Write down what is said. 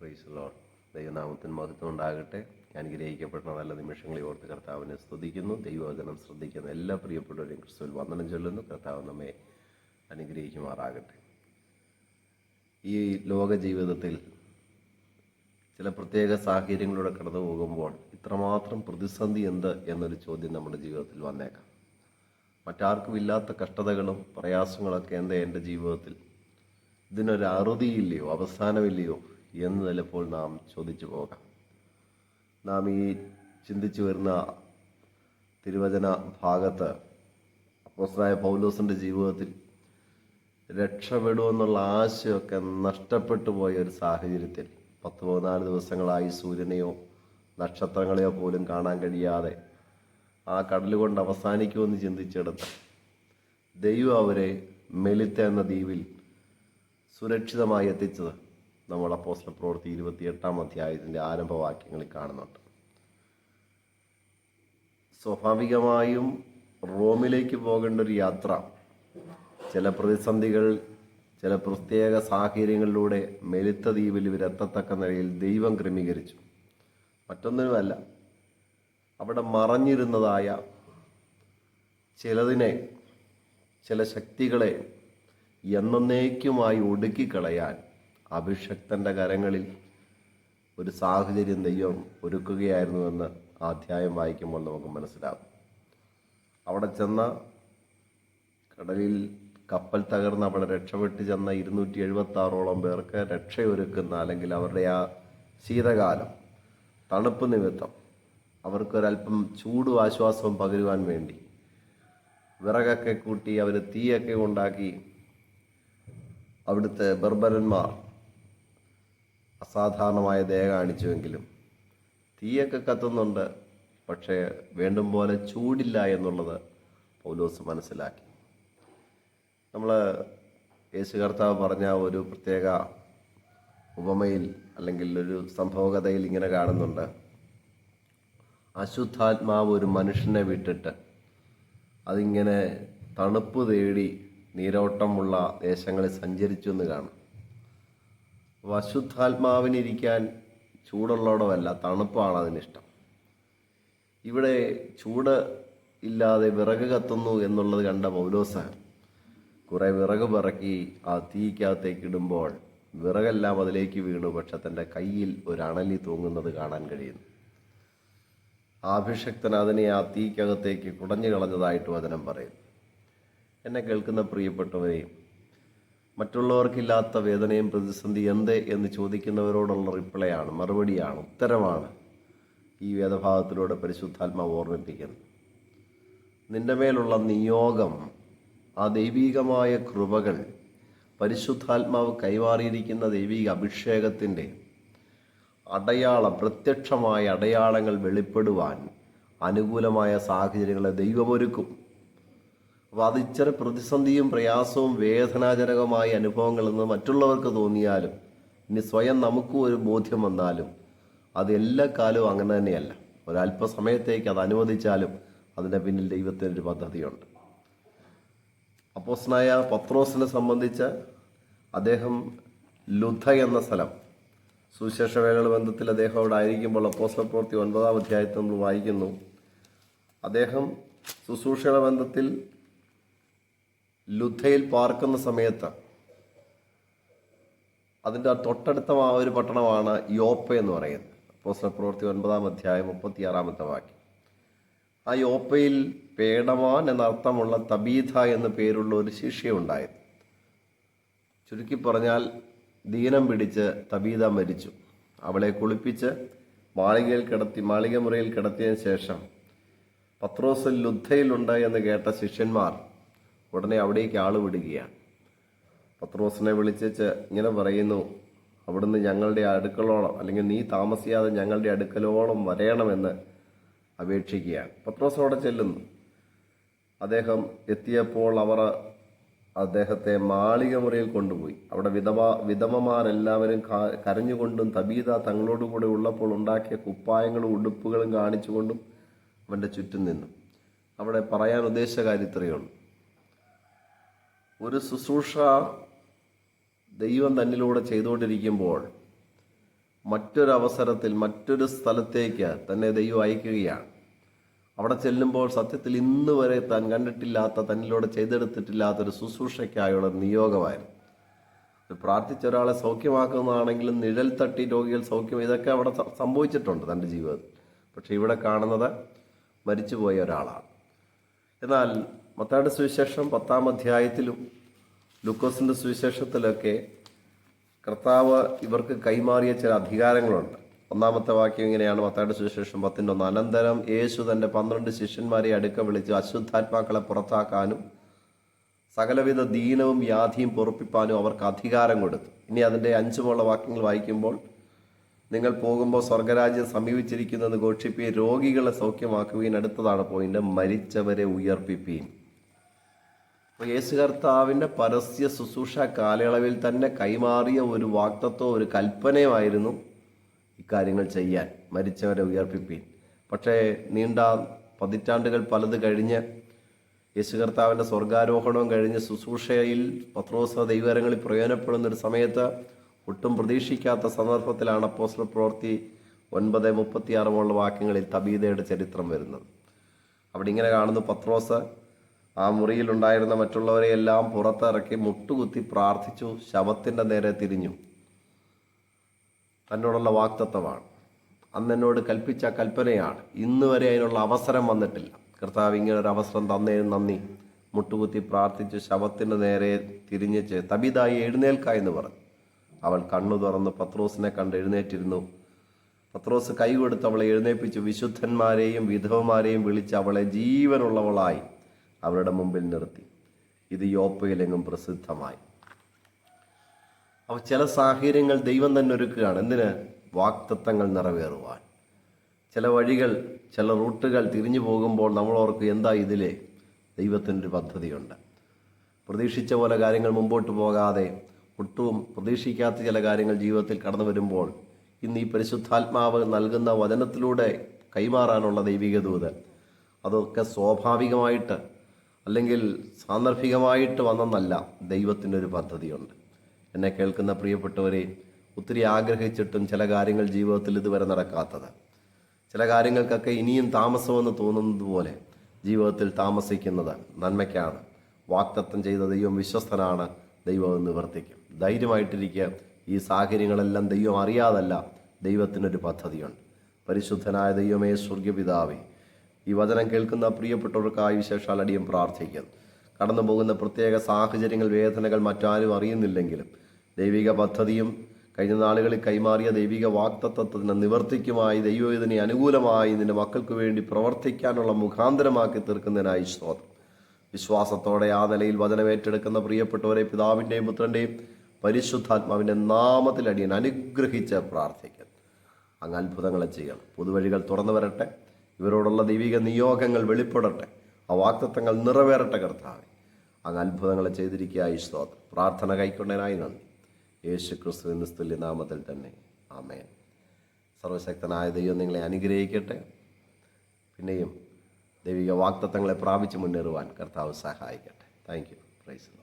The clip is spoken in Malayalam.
പ്രൈസ് ലോഡ് ദൈവനാമത്തിന് മഹത്വം ഉണ്ടാകട്ടെ ഞാൻ ഗ്രഹിക്കപ്പെടുന്ന നല്ല നിമിഷങ്ങളെ ഓർത്ത് കർത്താവിനെ സ്തുതിക്കുന്നു. ദൈവവചനം ശ്രദ്ധിക്കുന്ന എല്ലാ പ്രിയപ്പെട്ടവരെയും ക്രിസ്തുവിൽ വന്ദനം ചൊല്ലുന്നു. കർത്താവ് നമ്മെ അനുഗ്രഹിക്കുമാറാകട്ടെ. ഈ ലോക ജീവിതത്തിൽ ചില പ്രത്യേക സാഹചര്യങ്ങളിലൂടെ കടന്നു പോകുമ്പോൾ ഇത്രമാത്രം പ്രതിസന്ധി എന്ത് എന്നൊരു ചോദ്യം നമ്മുടെ ജീവിതത്തിൽ വന്നേക്കാം. മറ്റാർക്കും ഇല്ലാത്ത കഷ്ടതകളും പ്രയാസങ്ങളൊക്കെ എന്താ എന്റെ ജീവിതത്തിൽ? ഇതിനൊരു അറുതിയില്ലയോ അവസാനമില്ലയോ? എന്ന് ചിലപ്പോൾ നാം ചോദിച്ചു പോകാം. നാം ഈ ചിന്തിച്ചു വരുന്ന തിരുവചന ഭാഗത്ത് അപ്പോസ്തനായ പൗലോസിന്റെ ജീവിതത്തിൽ രക്ഷപ്പെടുമെന്നുള്ള ആശയമൊക്കെ നഷ്ടപ്പെട്ടു പോയ ഒരു സാഹചര്യത്തിൽ പത്ത് പതിനാല് ദിവസങ്ങളായി സൂര്യനെയോ നക്ഷത്രങ്ങളെയോ പോലും കാണാൻ കഴിയാതെ ആ കടൽ കൊണ്ട് അവസാനിക്കുമെന്ന് ചിന്തിച്ചെടുത്ത് ദൈവം അവരെ മെലിത്ത എന്ന ദ്വീപിൽ സുരക്ഷിതമായി എത്തിച്ചത്. നമ്മൾ അപ്പോസ്റ്റൽ പ്രവൃത്തി ഇരുപത്തിയെട്ടാം അധ്യായത്തിന്റെ ആരംഭവാക്യങ്ങളിൽ കാണുന്നുണ്ട്. സ്വാഭാവികമായും റോമിലേക്ക് പോകേണ്ട ഒരു യാത്ര ചില പ്രതിസന്ധികൾ ചില പ്രത്യേക സാഹചര്യങ്ങളിലൂടെ മെലിത്ത ദ്വീപിൽ ഇവരെത്തത്തക്ക നിലയിൽ ദൈവം ക്രമീകരിച്ചു. മറ്റൊന്നിനുമല്ല അവിടെ മറഞ്ഞിരുന്നതായ ചിലതിനെ ചില ശക്തികളെ എന്നേക്കുമായി ഒടുക്കിക്കളയാൻ അഭിഷക്തന്റെ കരങ്ങളിൽ ഒരു സാഹചര്യം ദൈവം ഒരുക്കുകയായിരുന്നുവെന്ന് അധ്യായം വായിക്കുമ്പോൾ നമുക്ക് മനസ്സിലാകും അവിടെ ചെന്ന കടലിൽ കപ്പൽ തകർന്ന് അവിടെ രക്ഷപ്പെട്ട് ചെന്ന ഇരുന്നൂറ്റി എഴുപത്തി ആറോളം പേർക്ക് രക്ഷയൊരുക്കുന്ന അല്ലെങ്കിൽ അവരുടെ ആ ശീതകാലം തണുപ്പ് നിമിത്തം അവർക്കൊരല്പം ചൂടും ആശ്വാസവും പകരുവാൻ വേണ്ടി വിറകൊക്കെ കൂട്ടി അവർ തീയൊക്കെ ഉണ്ടാക്കി അവിടുത്തെ ബർബരന്മാർ അസാധാരണമായ ദേഹ കാണിച്ചുവെങ്കിലും തീയൊക്കെ കത്തുന്നുണ്ട് പക്ഷേ വേണ്ടും പോലെ ചൂടില്ല എന്നുള്ളത് പൗലോസ് മനസ്സിലാക്കി. നമ്മൾ യേശു കർത്താവ് പറഞ്ഞ ഒരു പ്രത്യേക ഉപമയിൽ അല്ലെങ്കിൽ ഒരു സംഭവകഥയിൽ ഇങ്ങനെ കാണുന്നുണ്ട്. അശുദ്ധാത്മാവ് ഒരു മനുഷ്യനെ വിട്ടിട്ട് അതിങ്ങനെ തണുപ്പ് തേടി നീരോട്ടമുള്ള ദേശങ്ങളിൽ സഞ്ചരിച്ചു എന്ന് കാണും. അപ്പോൾ ചൂടുള്ളവടമല്ല തണുപ്പാണ് അതിനിഷ്ടം. ഇവിടെ ചൂട് ഇല്ലാതെ വിറക് കത്തുന്നു എന്നുള്ളത് കണ്ട പൗലോസ് കുറെ വിറക് പിറക്കി ആ തീക്കകത്തേക്ക് ഇടുമ്പോൾ വിറകെല്ലാം അതിലേക്ക് വീണു പക്ഷെ തന്റെ കയ്യിൽ ഒരു അണലി തൂങ്ങുന്നത് കാണാൻ കഴിയുന്നു. ആഭിഷക്തൻ അതിനെ ആ തീക്കകത്തേക്ക് കുടഞ്ഞു കളഞ്ഞതായിട്ട് വചനം പറയും എന്നെ കേൾക്കുന്ന പ്രിയപ്പെട്ടവരെയും മറ്റുള്ളവർക്കില്ലാത്ത വേദനയും പ്രതിസന്ധി എന്ത് എന്ന് ചോദിക്കുന്നവരോടുള്ള റിപ്ലൈ ആണ് മറുപടിയാണ് ഉത്തരമാണ് ഈ വേദഭാഗത്തിലൂടെ പരിശുദ്ധാത്മാവ് ഓർമ്മിപ്പിക്കുന്നത്. നിന്റെ മേലുള്ള നിയോഗം ആ ദൈവീകമായ കൃപകൾ പരിശുദ്ധാത്മാവ് കൈമാറിയിരിക്കുന്ന ദൈവിക അഭിഷേകത്തിന്റെ അടയാളം പ്രത്യക്ഷമായ അടയാളങ്ങൾ വെളിപ്പെടുവാൻ അനുകൂലമായ സാഹചര്യങ്ങളെ ദൈവമൊരുക്കും. അപ്പോൾ അത് ഇച്ചിരി പ്രതിസന്ധിയും പ്രയാസവും വേദനാജനകമായ അനുഭവങ്ങളെന്ന് മറ്റുള്ളവർക്ക് തോന്നിയാലും ഇനി സ്വയം നമുക്കും ഒരു ബോധ്യം വന്നാലും അത് എല്ലാ കാലവും അങ്ങനെ തന്നെയല്ല. ഒരല്പസമയത്തേക്ക് അത് അനുവദിച്ചാലും അതിന്റെ പിന്നിൽ ദൈവത്തിനൊരു പദ്ധതിയുണ്ട്. അപ്പോസ്നായ പത്രോസിനെ സംബന്ധിച്ച് അദ്ദേഹം ലുധ എന്ന സ്ഥലം സുവിശേഷ വേളകൾ ബന്ധത്തിൽ അദ്ദേഹം അവിടെ ആയിരിക്കുമ്പോൾ അപ്പോസ്ല പ്രവൃത്തി ഒൻപതാം അധ്യായത്തിൽ നമ്മൾ വായിക്കുന്നു. അദ്ദേഹം ശുശ്രൂഷയുടെ ബന്ധത്തിൽ ലുധയിൽ പാർക്കുന്ന സമയത്ത് അതിന്റെ തൊട്ടടുത്ത ആ ഒരു പട്ടണമാണ് യോപ്പ എന്ന് പറയുന്നത്. അപ്പോസ്ല പ്രവൃത്തി ഒൻപതാം അധ്യായം മുപ്പത്തിയാറാമത്തെ വാക്യം. ആ യോപ്പയിൽ പേടമാൻ എന്നർത്ഥമുള്ള തബീഥ എന്ന പേരുള്ള ഒരു ശിഷ്യുണ്ടായത് ചുരുക്കി പറഞ്ഞാൽ ദീനം പിടിച്ച് തബീത മരിച്ചു. അവളെ കുളിപ്പിച്ച് മാളികയിൽ കിടത്തി മാളിക മുറിയിൽ കിടത്തിയതിന് ശേഷം പത്രോസ് ലുദ്ധയിലുണ്ട് എന്ന് കേട്ട ശിഷ്യന്മാർ ഉടനെ അവിടേക്ക് ആൾ വിടുകയാണ്. പത്രോസിനെ വിളിച്ചേച്ച് ഇങ്ങനെ പറയുന്നു അവിടുന്ന് ഞങ്ങളുടെ അടുക്കളോളം അല്ലെങ്കിൽ നീ താമസിയാതെ ഞങ്ങളുടെ അടുക്കലോളം വരയണമെന്ന് അപേക്ഷിക്കുകയാണ്. പത്രോസ് അവിടെ ചെല്ലുന്നു. അദ്ദേഹം എത്തിയപ്പോൾ അവർ അദ്ദേഹത്തെ മാളിക മുറിയിൽ കൊണ്ടുപോയി. അവിടെ വിധവ വിധവമാരെല്ലാവരും കരഞ്ഞുകൊണ്ടും തബീത തങ്ങളോടുകൂടെ ഉള്ളപ്പോൾ ഉണ്ടാക്കിയ കുപ്പായങ്ങളും ഉടുപ്പുകളും കാണിച്ചുകൊണ്ടും അവന്റെ ചുറ്റും നിന്നു. അവിടെ പറയാൻ ഉദ്ദേശിച്ച കാര്യം ഒരു ശുശ്രൂഷ ദൈവം തന്നിലൂടെ ചെയ്തുകൊണ്ടിരിക്കുമ്പോൾ മറ്റൊരവസരത്തിൽ മറ്റൊരു സ്ഥലത്തേക്ക് തന്നെ ദൈവം അയക്കുകയാണ്. അവിടെ ചെല്ലുമ്പോൾ സത്യത്തിൽ ഇന്ന് വരെ താൻ കണ്ടിട്ടില്ലാത്ത തന്നിലൂടെ ചെയ്തെടുത്തിട്ടില്ലാത്തൊരു ശുശ്രൂഷയ്ക്കായുള്ള നിയോഗമായിരുന്നു. പ്രാർത്ഥിച്ച ഒരാളെ സൗഖ്യമാക്കുന്നതാണെങ്കിലും നിഴൽ തട്ടി രോഗികൾ സൗഖ്യം ഇതൊക്കെ അവിടെ സംഭവിച്ചിട്ടുണ്ട് തന്റെ ജീവിതത്തിൽ. പക്ഷെ ഇവിടെ കാണുന്നത് മരിച്ചുപോയ ഒരാളാണ്. എന്നാൽ മത്തായുടെ സുവിശേഷം പത്താം അധ്യായത്തിലും ലൂക്കോസിന്റെ സുവിശേഷത്തിലൊക്കെ കർത്താവ് ഇവർക്ക് കൈമാറിയ ചില അധികാരങ്ങളുണ്ട്. ഒന്നാമത്തെ വാക്യം ഇങ്ങനെയാണ് മത്തായുടെ സുവിശേഷം പത്തിന്റെ ഒന്ന്. അനന്തരം യേശു തന്റെ പന്ത്രണ്ട് ശിഷ്യന്മാരെ അടുക്ക വിളിച്ച് അശുദ്ധാത്മാക്കളെ പുറത്താക്കാനും സകലവിധ ദീനവും വ്യാധിയും പൊറപ്പിപ്പാനും അവർക്ക് അധികാരം കൊടുത്തു. ഇനി അതിന്റെ അഞ്ചുമുള്ള വാക്യങ്ങൾ വായിക്കുമ്പോൾ നിങ്ങൾ പോകുമ്പോൾ സ്വർഗരാജ്യം സമീപിച്ചിരിക്കുന്നത് ഘോഷിപ്പി രോഗികളെ സൗഖ്യമാക്കുകയും അടുത്തതാണ് പോയിന്റ് മരിച്ചവരെ ഉയർപ്പിപ്പീൻ. യേശു കർത്താവിന്റെ പരസ്യ ശുശ്രൂഷ കാലയളവിൽ തന്നെ കൈമാറിയ ഒരു വാക്തത്വം ഒരു കൽപ്പനയുമായിരുന്നു ഇക്കാര്യങ്ങൾ ചെയ്യാൻ മരിച്ചവരെ ഉയർപ്പിപ്പീൻ. പക്ഷേ നീണ്ട പതിറ്റാണ്ടുകൾ പലത് കഴിഞ്ഞ് യേശു കർത്താവിന്റെ സ്വർഗാരോഹണവും കഴിഞ്ഞ് ശുശ്രൂഷയിൽ പത്രോസ ദൈവകരങ്ങളിൽ പ്രയോജനപ്പെടുന്ന ഒരു സമയത്ത് ഒട്ടും പ്രതീക്ഷിക്കാത്ത സന്ദർഭത്തിലാണ് അപ്പോസ്തല പ്രവൃത്തി ഒൻപത് മുപ്പത്തിയാറുമുള്ള വാക്യങ്ങളിൽ തബീതയുടെ ചരിത്രം വരുന്നത്. അവിടെ ഇങ്ങനെ കാണുന്നു പത്രോസ് ആ മുറിയിലുണ്ടായിരുന്ന മറ്റുള്ളവരെയെല്ലാം പുറത്തിറക്കി മുട്ടുകുത്തി പ്രാർത്ഥിച്ചു ശവത്തിന്റെ നേരെ തിരിഞ്ഞു. തന്നോടുള്ള വാക്തത്വമാണ്. അന്ന് എന്നോട് കൽപ്പിച്ച കൽപ്പനയാണ്. ഇന്ന് വരെ അതിനുള്ള അവസരം വന്നിട്ടില്ല. കർത്താവ് ഇങ്ങനെ ഒരു അവസരം തന്നതിന് നന്ദി. മുട്ടുകുത്തി പ്രാർത്ഥിച്ചു ശവത്തിന് നേരെ തിരിഞ്ഞ് ചെ- തബിതായി എഴുന്നേൽക്ക എന്ന് പറഞ്ഞു. അവൾ കണ്ണു തുറന്ന് പത്രോസിനെ കണ്ട് എഴുന്നേറ്റിരുന്നു. പത്രോസ് കൈ കൊടുത്ത് അവളെ എഴുന്നേൽപ്പിച്ചു വിശുദ്ധന്മാരെയും വിധവമാരെയും വിളിച്ച് അവളെ ജീവനുള്ളവളായി. അവരുടെ മുമ്പിൽ നിർത്തി. ഇത് യോപ്പയിലെങ്ങും പ്രസിദ്ധമായി. അപ്പോൾ ചില സാഹചര്യങ്ങൾ ദൈവം തന്നെ ഒരുക്കുകയാണ്. എന്തിന്? വാക്തത്വങ്ങൾ നിറവേറുവാൻ. ചില വഴികൾ ചില റൂട്ടുകൾ തിരിഞ്ഞു പോകുമ്പോൾ നമ്മൾ ഓർക്കും എന്താ ഇതിലെ ദൈവത്തിനൊരു പദ്ധതിയുണ്ട്. പ്രതീക്ഷിച്ച പോലെ കാര്യങ്ങൾ മുമ്പോട്ട് പോകാതെ ഒട്ടും പ്രതീക്ഷിക്കാത്ത ചില കാര്യങ്ങൾ ജീവിതത്തിൽ കടന്നു വരുമ്പോൾ ഇന്ന് ഈ പരിശുദ്ധാത്മാവ് നൽകുന്ന വചനത്തിലൂടെ കൈമാറാനുള്ള ദൈവിക ദൂത് അതൊക്കെ സ്വാഭാവികമായിട്ട് അല്ലെങ്കിൽ സാന്ദർഭികമായിട്ട് വന്നെന്നല്ല ദൈവത്തിന്റെ ഒരു പദ്ധതിയുണ്ട്. എന്നെ കേൾക്കുന്ന പ്രിയപ്പെട്ടവരെ ഒത്തിരി ആഗ്രഹിച്ചിട്ടും ചില കാര്യങ്ങൾ ജീവിതത്തിൽ ഇതുവരെ നടക്കാത്തത്. ചില കാര്യങ്ങൾക്കൊക്കെ ഇനിയും താമസമെന്ന് തോന്നുന്നത് പോലെ ജീവിതത്തിൽ താമസിക്കുന്നത് നന്മയ്ക്കാണ്. വാക്തത്വം ചെയ്ത ദൈവം വിശ്വസ്തനാണ് ദൈവം നിവർത്തിക്കും. ധൈര്യമായിട്ടിരിക്കുക ഈ സാഹചര്യങ്ങളെല്ലാം ദൈവം അറിയാതല്ല ദൈവത്തിനൊരു പദ്ധതിയുണ്ട്. പരിശുദ്ധനായ ദൈവമേ സ്വർഗപിതാവേ ഈ വചനം കേൾക്കുന്ന പ്രിയപ്പെട്ടവർക്കായി വിശേഷാൽ അടിയും പ്രാർത്ഥിക്കുന്നു കടന്നു പോകുന്ന പ്രത്യേക സാഹചര്യങ്ങൾ വേദനകൾ മറ്റാരും അറിയുന്നില്ലെങ്കിലും ദൈവിക പദ്ധതിയും കഴിഞ്ഞ നാളുകളിൽ കൈമാറിയ ദൈവിക വാക്തത്വത്തിന് നിവർത്തിക്കുമായി ദൈവം ഇതിനെ അനുകൂലമായി നിന്റെ മക്കൾക്ക് വേണ്ടി പ്രവർത്തിക്കാനുള്ള മുഖാന്തരമാക്കി തീർക്കുന്നതിനായി സ്തോത്രം. വിശ്വാസത്തോടെ ആ നിലയിൽ വചനം ഏറ്റെടുക്കുന്ന പ്രിയപ്പെട്ടവരെ പിതാവിന്റെയും പുത്രന്റെയും പരിശുദ്ധാത്മാവിന്റെ നാമത്തിൽ അടിയൻ അനുഗ്രഹിച്ച് പ്രാർത്ഥിക്കുന്നു അങ്ങ് അത്ഭുതങ്ങളെ ചെയ്യണം. പുതുവഴികൾ തുറന്നു വരട്ടെ. ഇവരോടുള്ള ദൈവിക നിയോഗങ്ങൾ വെളിപ്പെടട്ടെ. ആ വാക്തത്വങ്ങൾ നിറവേറട്ടെ കർത്താവ്. അങ്ങ് അത്ഭുതങ്ങളെ ചെയ്തിരിക്കുക ഈ സ്തോത്രം. പ്രാർത്ഥന കൈക്കൊണ്ടേനായി നന്ദി. യേശു ക്രിസ്തു നിസ്തുല്യ നാമത്തിൽ തന്നെ. ആമേൻ. സർവശക്തനായ ദൈവം നിങ്ങളെ അനുഗ്രഹിക്കട്ടെ. പിന്നെയും ദൈവിക വാക്തത്വങ്ങളെ പ്രാപിച്ച് മുന്നേറുവാൻ കർത്താവ് സഹായിക്കട്ടെ. Thank you. പ്രൈസ്